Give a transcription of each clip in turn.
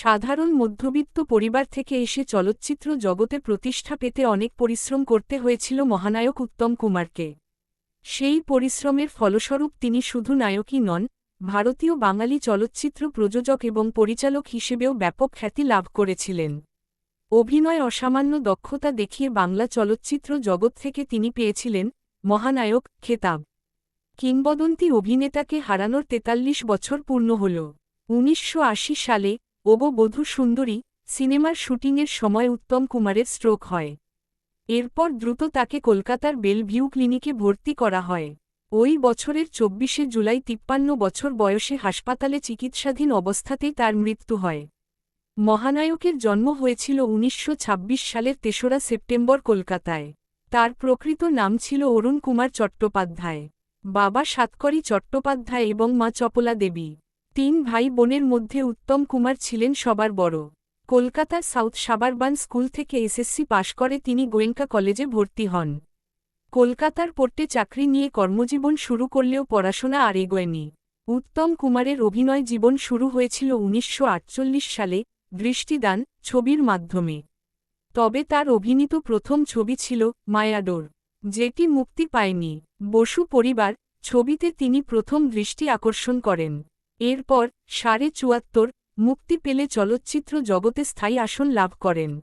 সাধারণ মধ্যবিত্ত পরিবার থেকে এসে চলচ্চিত্র জগতে প্রতিষ্ঠা পেতে অনেক পরিশ্রম করতে হয়েছিল মহানায়ক উত্তম কুমারকে। সেই পরিশ্রমের ফলস্বরূপ তিনি শুধু নায়কই নন, ভারতীয় বাঙালি চলচ্চিত্র প্রযোজক এবং পরিচালক হিসেবেও ব্যাপক খ্যাতি লাভ করেছিলেন। অভিনয় অসামান্য দক্ষতা দেখিয়ে বাংলা চলচ্চিত্র জগৎ থেকে তিনি পেয়েছিলেন মহানায়ক খেতাব। কিংবদন্তি অভিনেতাকে হারানোর তেতাল্লিশ বছর পূর্ণ হল। উনিশশো আশি সালে ওগো বধূ সুন্দরী, সিনেমার শুটিংয়ের সময় উত্তম কুমারের স্ট্রোক হয়। এরপর দ্রুত তাকে কলকাতার বেলভিউ ক্লিনিকে ভর্তি করা হয়। ওই বছরের চব্বিশে জুলাই তিপ্পান্ন বছর বয়সে হাসপাতালে চিকিৎসাধীন অবস্থাতেই তার মৃত্যু হয়। মহানায়কের জন্ম হয়েছিল উনিশশো ছাব্বিশ সালের তেসরা সেপ্টেম্বর কলকাতায়। তার প্রকৃত নাম ছিল অরুণ কুমার চট্টোপাধ্যায়। বাবা সাতকরি চট্টোপাধ্যায় এবং মা চপলা দেবী। তিন ভাই বোনের মধ্যে উত্তম কুমার ছিলেন সবার বড়। কলকাতার সাউথ সাবারবান স্কুল থেকে এসএসসি পাশ করে তিনি গোয়েঙ্কা কলেজে ভর্তি হন। কলকাতার পোর্টে চাকরি নিয়ে কর্মজীবন শুরু করলেও পড়াশোনা আর এগোয়নি। উত্তম কুমারের অভিনয় জীবন শুরু হয়েছিল উনিশশো আটচল্লিশ সালে দৃষ্টিদান ছবির মাধ্যমে। তবে তার অভিনীত প্রথম ছবি ছিল মায়াডোর যেটি মুক্তি পায়নি। বসু পরিবার ছবিতে তিনি প্রথম দৃষ্টি আকর্ষণ করেন। এরপর সাড়ে চুয়াত্তর মুক্তি পেলে চলচ্চিত্র জগতে স্থায়ী আসন লাভ করেন।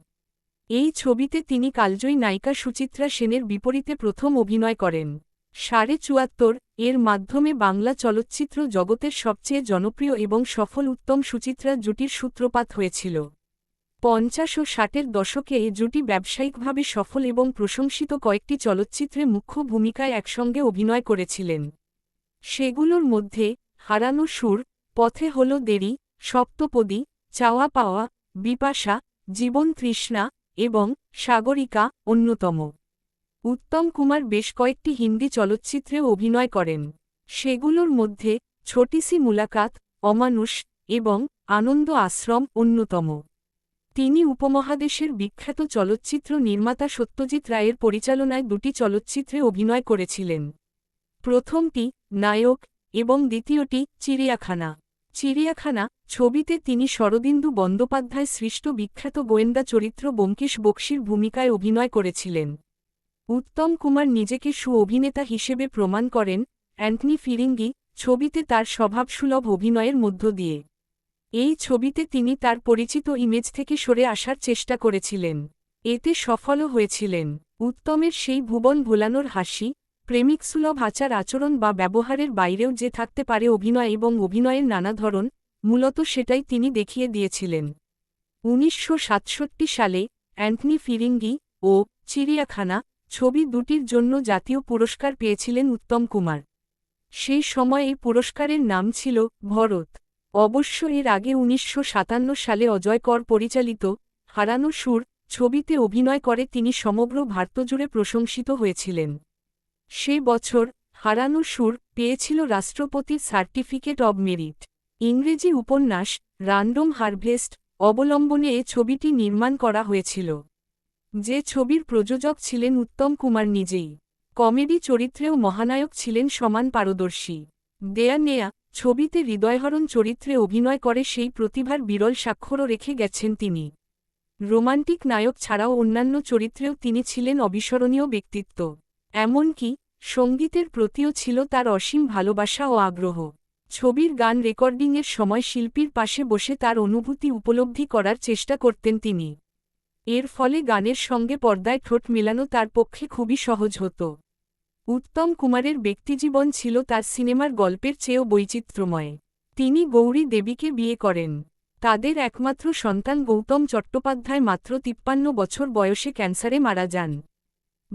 এই ছবিতে তিনি কালজয়ী নায়িকা সুচিত্রা সেনের বিপরীতে প্রথম অভিনয় করেন। সাড়ে চুয়াত্তর এর মাধ্যমে বাংলা চলচ্চিত্র জগতের সবচেয়ে জনপ্রিয় এবং সফল উত্তম সুচিত্রা জুটির সূত্রপাত হয়েছিল। পঞ্চাশ ও ষাটের দশকে এ জুটি ব্যবসায়িকভাবে সফল এবং প্রশংসিত কয়েকটি চলচ্চিত্রে মুখ্য ভূমিকায় একসঙ্গে অভিনয় করেছিলেন। সেগুলোর মধ্যে হারানো সুর, পথে হল দেরি, সপ্তপদী, চাওয়া পাওয়া, বিপাশা, জীবন তৃষ্ণা এবং সাগরিকা অন্যতম। উত্তম কুমার বেশ কয়েকটি হিন্দি চলচ্চিত্রেও অভিনয় করেন। সেগুলোর মধ্যে ছোটিসি মুলাকাত, অমানুষ এবং আনন্দ আশ্রম অন্যতম। তিনি উপমহাদেশের বিখ্যাত চলচ্চিত্র নির্মাতা সত্যজিৎ রায়ের পরিচালনায় দুটি চলচ্চিত্রে অভিনয় করেছিলেন। প্রথমটি নায়ক এবং দ্বিতীয়টি চিড়িয়াখানা। চিড়িয়াখানা, ছবিতে তিনি শরদিন্দু বন্দ্যোপাধ্যায় সৃষ্ট বিখ্যাত গোয়েন্দা চরিত্র ব্যোমকেশ বক্সির ভূমিকায় অভিনয় করেছিলেন। উত্তম কুমার নিজেকে সু অভিনেতা হিসেবে প্রমাণ করেন অ্যান্টনি ফিরিঙ্গি, ছবিতে তার স্বভাবসুলভ অভিনয়ের মধ্য দিয়ে। এই ছবিতে তিনি তার পরিচিত ইমেজ থেকে সরে আসার চেষ্টা করেছিলেন। এতে সফলও হয়েছিলেন। উত্তমের সেই ভুবন ভোলানোর হাসি প্রেমিকসুলভ আচার আচরণ বা ব্যবহারের বাইরেও যে থাকতে পারে অভিনয় এবং অভিনয়ের নানা ধরন, মূলত সেটাই তিনি দেখিয়ে দিয়েছিলেন। উনিশশো সাতষট্টি সালে অ্যান্টনি ফিরিঙ্গি ও চিড়িয়াখানা ছবি দুটির জন্য জাতীয় পুরস্কার পেয়েছিলেন উত্তম কুমার। সেই সময় এই পুরস্কারের নাম ছিল ভরত। অবশ্য এর আগে উনিশশো সাতান্ন সালে অজয় কর পরিচালিত হারানো সুর ছবিতে অভিনয় করে তিনি সমগ্র ভারতজুড়ে প্রশংসিত হয়েছিলেন। সে বছর হারানো সুর পেয়েছিল রাষ্ট্রপতির সার্টিফিকেট অব মেরিট। ইংরেজি উপন্যাস রান্ডম হারভেস্ট অবলম্বনে এ ছবিটি নির্মাণ করা হয়েছিল। যে ছবির প্রযোজক ছিলেন উত্তম কুমার নিজেই। কমেডি চরিত্রেও মহানায়ক ছিলেন সমান পারদর্শী। দেয়া নেয়া ছবিতে হৃদয়হরণ চরিত্রে অভিনয় করে সেই প্রতিভার বিরল স্বাক্ষরও রেখে গেছেন তিনি। রোমান্টিক নায়ক ছাড়াও অন্যান্য চরিত্রেও তিনি ছিলেন অবিস্মরণীয় ব্যক্তিত্ব। এমনকি সঙ্গীতের প্রতিও ছিল তার অসীম ভালোবাসা ও আগ্রহ। ছবির গান রেকর্ডিংয়ের সময় শিল্পীর পাশে বসে তার অনুভূতি উপলব্ধি করার চেষ্টা করতেন তিনি। এর ফলে গানের সঙ্গে পর্দায় ঠোঁট মেলানো তার পক্ষে খুবই সহজ হতো। উত্তম কুমারের ব্যক্তিজীবন ছিল তার সিনেমার গল্পের চেয়েও বৈচিত্র্যময়। তিনি গৌরী দেবীকে বিয়ে করেন। তাদের একমাত্র সন্তান গৌতম চট্টোপাধ্যায় মাত্র তিপ্পান্ন বছর বয়সে ক্যান্সারে মারা যান।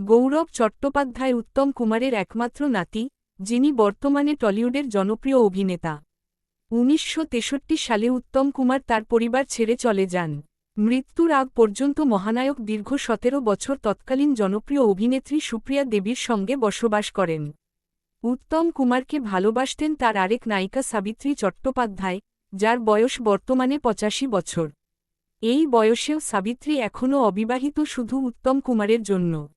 গৌরব চট্টোপাধ্যায় উত্তম কুমারের একমাত্র নাতি, যিনি বর্তমানে টলিউডের জনপ্রিয় অভিনেতা। উনিশশো তেষট্টি সালে উত্তম কুমার তার পরিবার ছেড়ে চলে যান। মৃত্যুর আগ পর্যন্ত মহানায়ক দীর্ঘ সতেরো বছর তৎকালীন জনপ্রিয় অভিনেত্রী সুপ্রিয়া দেবীর সঙ্গে বসবাস করেন। উত্তম কুমারকে ভালোবাসতেন তার আরেক নায়িকা সাবিত্রী চট্টোপাধ্যায়, যার বয়স বর্তমানে পঁচাশি বছর। এই বয়সেও সাবিত্রী এখনও অবিবাহিত শুধু উত্তম কুমারের জন্য।